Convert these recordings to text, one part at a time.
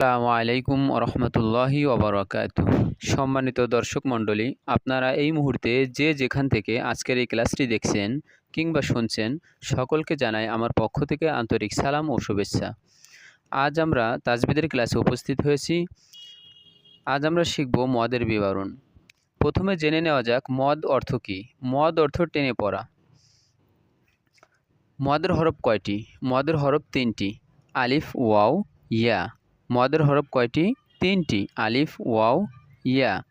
আসসালামু আলাইকুম রহমতুল্লাহি ওবরাকাত সম্মানিত দর্শক মণ্ডলী, আপনারা এই মুহূর্তে যে যেখান থেকে আজকের এই ক্লাসটি দেখছেন কিংবা শুনছেন, সকলকে জানাই আমার পক্ষ থেকে আন্তরিক সালাম ও শুভেচ্ছা। আজ আমরা তাজবিদের ক্লাসে উপস্থিত হয়েছি। আজ আমরা শিখব মদের বিবরণ। প্রথমে জেনে নেওয়া যাক, মদ অর্থ কী? মদ অর্থ টেনে পড়া। মদের হরফ কয়টি? মদের হরফ তিনটি। আলিফ, ওয়াও, ইয়া। মদের হরফ কয়টি? তিনটি। আলিফ, ওয়াও, ইয়া।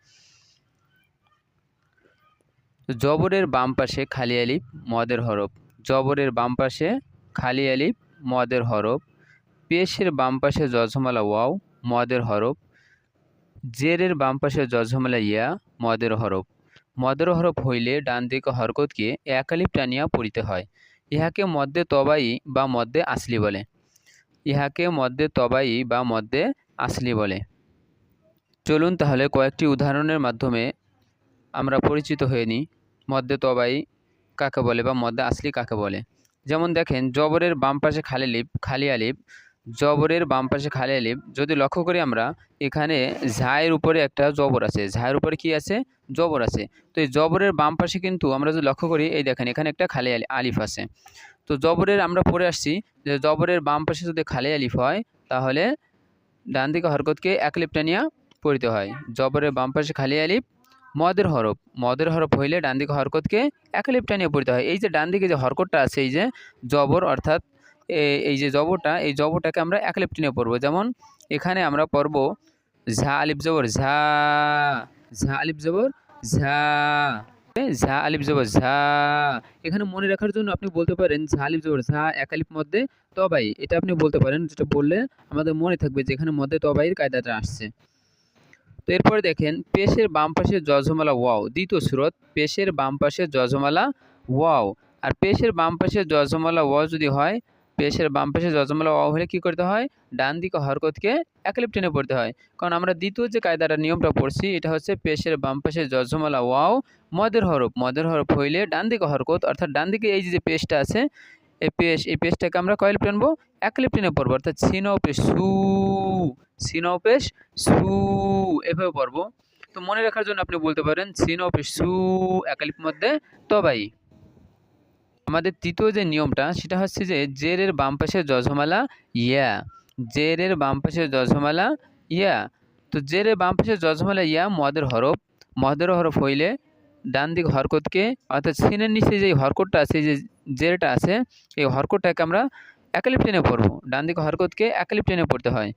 জবরের বাম পাশে খালি আলিফ, মদের হরফ। জবরের বাম পাশে খালি আলিফ, মদের হরফ। পেশের বাম পাশে জজমালা, ওয়াও, মদের হরফ। জেরের বাম পাশে জজমালা, ইয়া, মদের হরফ। মদের হরফ হইলে ডান দিকে হরকতকে এক আলিফ টানিয়া পড়িতে হয়। ইহাকে মধ্যে তবাই বা মধ্যে আসলি বলে। ইহাকে মধ্যে তবাই বা মধ্যে আসলি বলে। চলুন তাহলে কয়েকটি উদাহরণের মাধ্যমে আমরা পরিচিত হয়ে নিই। মধ্যে তবাই কাকে বলে বা মধ্যে আসলি কাকে বলে? যেমন দেখেন, জবরের বাম পাশে খালি লিপ খালি আলিপ জবরের বাম পাশে খালি আলিপ যদি লক্ষ্য করি আমরা, এখানে ঝায়ের উপরে একটা জবর আছে। ঝায়ের উপরে কি আছে? জবর আছে। তো এই জবরের বাম পাশে কিন্তু আমরা যদি লক্ষ্য করি, এই দেখেন, এখানে একটা খালি আলিফ আছে। তো জবরের আমরা পড়ে আসছি যে জবরের বাম পাশে যদি খালি আলিফ হয়, তাহলে ডান দিকে হরকতকে এক লিপটা নিয়ে পড়িতে হয়। জবরের বাম পাশে খালি আলিফ, মদের হরফ। মদের হরফ হইলে ডান দিকে হরকতকে এক লিপটা নিয়ে পড়িতে হয়। এই যে ডান দিকে যে হরকতটা আছে, এই যে জবর, অর্থাৎ এই যে জবরটা, এই জবরটাকে আমরা এক লিপটা নিয়ে পড়ব। যেমন এখানে আমরা পড়ব ঝা আলিফ জবর, ঝা ঝা আলিফ জবর, ঝা। ঝা, আলিফ জবর ঝা। এখানে মনে রাখার জন্য আপনি বলতে পারেন ঝা, আলিফ জবর ঝা, এক আলিফ মধ্যে তবাই। এটা আপনি বলতে পারেন, যেটা বললে আমাদের মনে থাকবে যে এখানে মধ্যে তবাইয়ের কায়দাটা আসছে। তো এরপরে দেখেন, পেশের বাম পাশে জজমালা ওয়াও, দ্বিতীয় সুরত, পেশের বাম পাশে জজমালা ওয়াও। আর পেশের বাম পাশে জজমালা ওয়াও যদি হয় পেশের বাম পাশে জজমালা ওয়াও হলে কী করতে হয়? ডান দিকে হরকতকে একলিপ টেনে পড়তে হয়। কারণ আমরা দ্বিতীয় যে কায়দাটা, নিয়মটা পড়ছি, এটা হচ্ছে পেশের বাম পাশে জজমালা ওয়াও, মদের হরফ। মদের হরফ হইলে ডান দিকে হরকত, অর্থাৎ ডান দিকে এই যে পেশটা আছে এই পেশ এই পেশটাকে আমরা কয়েল টেনবো একলিপ টেনে পড়ব, অর্থাৎ সিনও পেশ, সু সিনও পেশ, সু, এভাবে পড়ব। তো মনে রাখার জন্য আপনি বলতে পারেন সিনও পেশ, সু একালিপ মধ্যে, তবাই। আমাদের তৃতীয় যে নিয়মটা, সেটা হচ্ছে যে জেরের বাম পাশে জজমালা, ইয়া। জেরের বাম পাশে জজমালা, ইয়া। তো জেরের বাম পাশে জজমালা, ইয়া মদের হরফ। মদের হরফ হইলে ডান দিক হরকতকে, অর্থাৎ সিনের নিচে যে হরকতটা আছে, যে জেরটা আছে, এই হরকতটাকে আমরা একালিপ টেনে পড়ব। ডান দিকে হরকতকে একালিপ টেনে পড়তে হয়।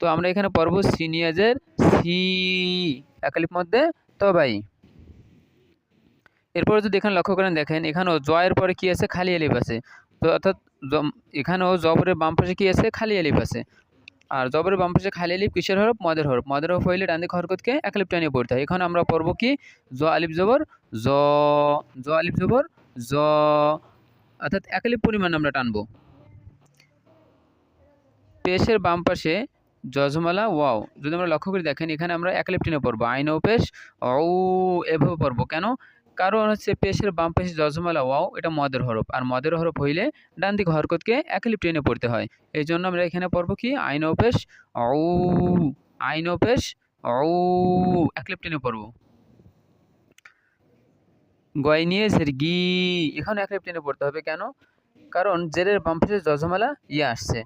তো আমরা এখানে পড়ব সিনিয়াজের সি একালিপ মধ্যে তবাই। এরপরে যদি এখানে লক্ষ্য করেন, দেখেন এখানেও জয়ের পরে কি আছে? খালি আলিফ আছে। তো অর্থাৎ এখানেও জবরের বাম পাশে কি আছে? খালি আলিফ আছে। আর জবরের বাম পাশে খালি আলিফ কিসের হরফ? মদের হরফ। মদের হরফ হইলে ডান দিকে হরকতকে এক আলিফ টানিয়ে পড়তে হয়। এখানে আমরা পড়ব কি? জ আলিফ জবর, জ জ আলিফ জবর, জ, অর্থাৎ এক আলিফ পরিমাণ আমরা টানবো। পেশের বাম পাশে জজমালা ওয়াও। যদি আমরা লক্ষ্য করে, দেখেন এখানে আমরা এক আলিফ টেনে পড়ব। আইন ও পেশ ও এভাবে পড়ব। কেন? কারণ হচ্ছে পেশের বাম পাশে জজমালা, ওয়াও, এটা মদের হরফ। আর মদের হরফ হইলে ডান দিকে হরকতকে একলিপ টেনে পড়তে হয়। এই জন্য আমরা এখানে পড়ব কি? আইন পেশ ও আইন পেশ ও একলিপ টেনে পড়ব। গয় জের গি এখানে একলিপ টেনে পড়তে হবে কেন? কারণ জেরের বাম পাশে জজমালা, ইয়া আসছে।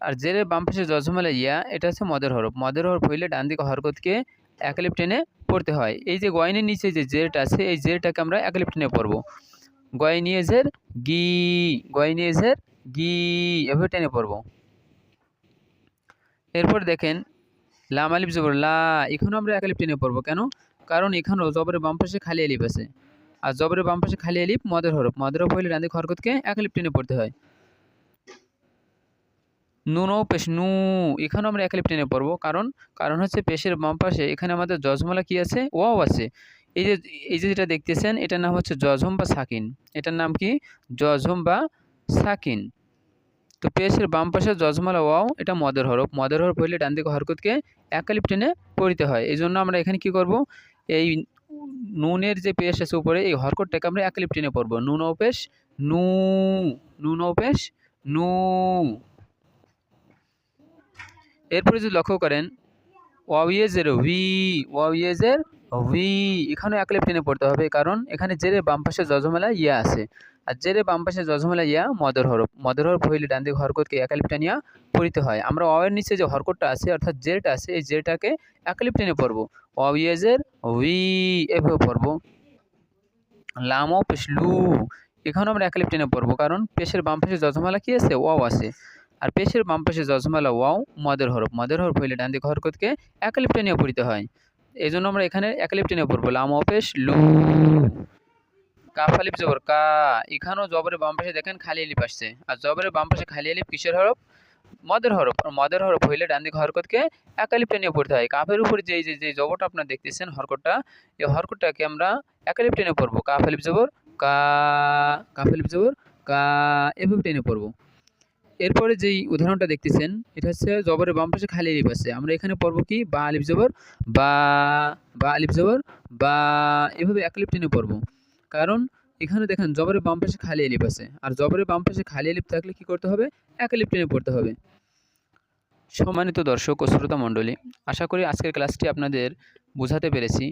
আর জেরের বাম পাশে জজমালা, ইয়া, এটা হচ্ছে মদের হরফ। মদের হরফ হইলে ডান দিকে হরকতকে একলিপ টেনে পড়তে হয়। এই যে গয়নের নিচে যে জেরটা আছে, এই জেরটাকে আমরা একলিপ টেনে পড়ব। গয় নিয়ে জের, গি গয় নিয়ে জের, গি, এভাবে টেনে পড়ব। এরপর দেখেন, লাম আলিফ জবর, লা, এখানেও আমরা এক আলিফ টেনে পড়ব। কেন? কারণ এখানেও জবরের বাম পাশে খালি আলিফ আছে। আর জবরের বাম পাশে খালি আলিফ, মদের হরফ। মদের হরফ হইলে ডান দিকে হরকতকে এক আলিফ পড়তে হয়। নুনো পেশ, নু, এখানেও আমরা একালিপ টেনে পড়ব। কারণ কারণ হচ্ছে পেশের বাম পাশে, এখানে আমাদের জজমলা কি আছে? ওয়াও আছে। এই যে এই যে যেটা দেখতেছেন, এটার নাম হচ্ছে জজম বা সাকিন। এটার নাম কি? জজম বা সাকিন। তো পেশের বাম পাশে জজমালা ওয়াও, এটা মদের হরফ। মদের হরফ হইলে ডান দিকে হরকতকে একালিপ টেনে পড়িতে হয়। এই জন্য আমরা এখানে কি করব? এই নুনের যে পেশ আছে উপরে, এই হরকতটাকে আমরা একালিপ টেনে পড়ব। নুন পেশ, নু, নুন পেশ, নু। এরপরে যদি লক্ষ্য করেন ওয়াইয়েজের উই ওয়াইয়েজের উই এখানেও একলেপ টেনে পড়তে হবে, কারণ এখানে জেরে বাম পাশে যজমেলা ইয়া আছে। আর জেরে বাম পাশে যজমেলা ইয়া মদর হরফ। মদর হরফ হইলে ডান দিকে হরকতকে একালিপ টানিয়া পড়িতে হয়। আমরা ওয়ের নিচে যে হরকতটা আছে, অর্থাৎ জেরটা আছে, এই জেরটাকে একালিপ টেনে পড়ব। ওয়াইয়েজের উই এভাবে পড়ব। লামো পেশলু এখানেও আমরা এক একালিপ টেনে পড়ব, কারণ পেশের বাম পাশে যজমালা কি আছে? ওয়াও আছে। আর পেশের বাম পাশে জজমালা ওয়াও, মদের হরফ। মদের হরফ হইলে ডান দিকে হরকতকে একালিপ নিয়ে পড়িতে হয়। এই জন্য আমরা এখানে একালিপ টেনে পড়ব। লামো পেশ, লু। কাফালিপ জবর কা। এখানেও জবরের বাম পাশে দেখেন খালি আলিপ আসছে। আর জবরের বাম পাশে খালি আলিপ কিসের হরফ? মদের হরফ। আর মদের হরফ হইলে ডান দিকে হরকতকে একালিপ টেনে পড়তে হয়। কাফের উপরে যে যে জবরটা আপনারা দেখতেছেন হরকতটা, এই হরকতটাকে আমরা একালিপ টেনে পড়ব কাফ আলিপ জবর কা। কাফ আলিপ জবর কা। এভাবে টেনে পড়ব। এরপরে যেই উদাহরণটা দেখতেছেন, এটা হচ্ছে জবরের বাম পাশে খালি আলিপ আছে। আমরা এখানে পড়ব কি? বা আলিপ জবর, বা বা আলিপ জবর, বা, এভাবে একালিপ টেনে পড়ব। কারণ এখানে দেখেন জবরের বাম পাশে খালি আলিপ আছে। আর জবরের বাম পাশে খালি আলিপ থাকলে কি করতে হবে? একালিপ টেনে পড়তে হবে। সম্মানিত দর্শক ও শ্রোতা মণ্ডলী, আশা করি আজকের ক্লাসটি আপনাদের বোঝাতে পেরেছি।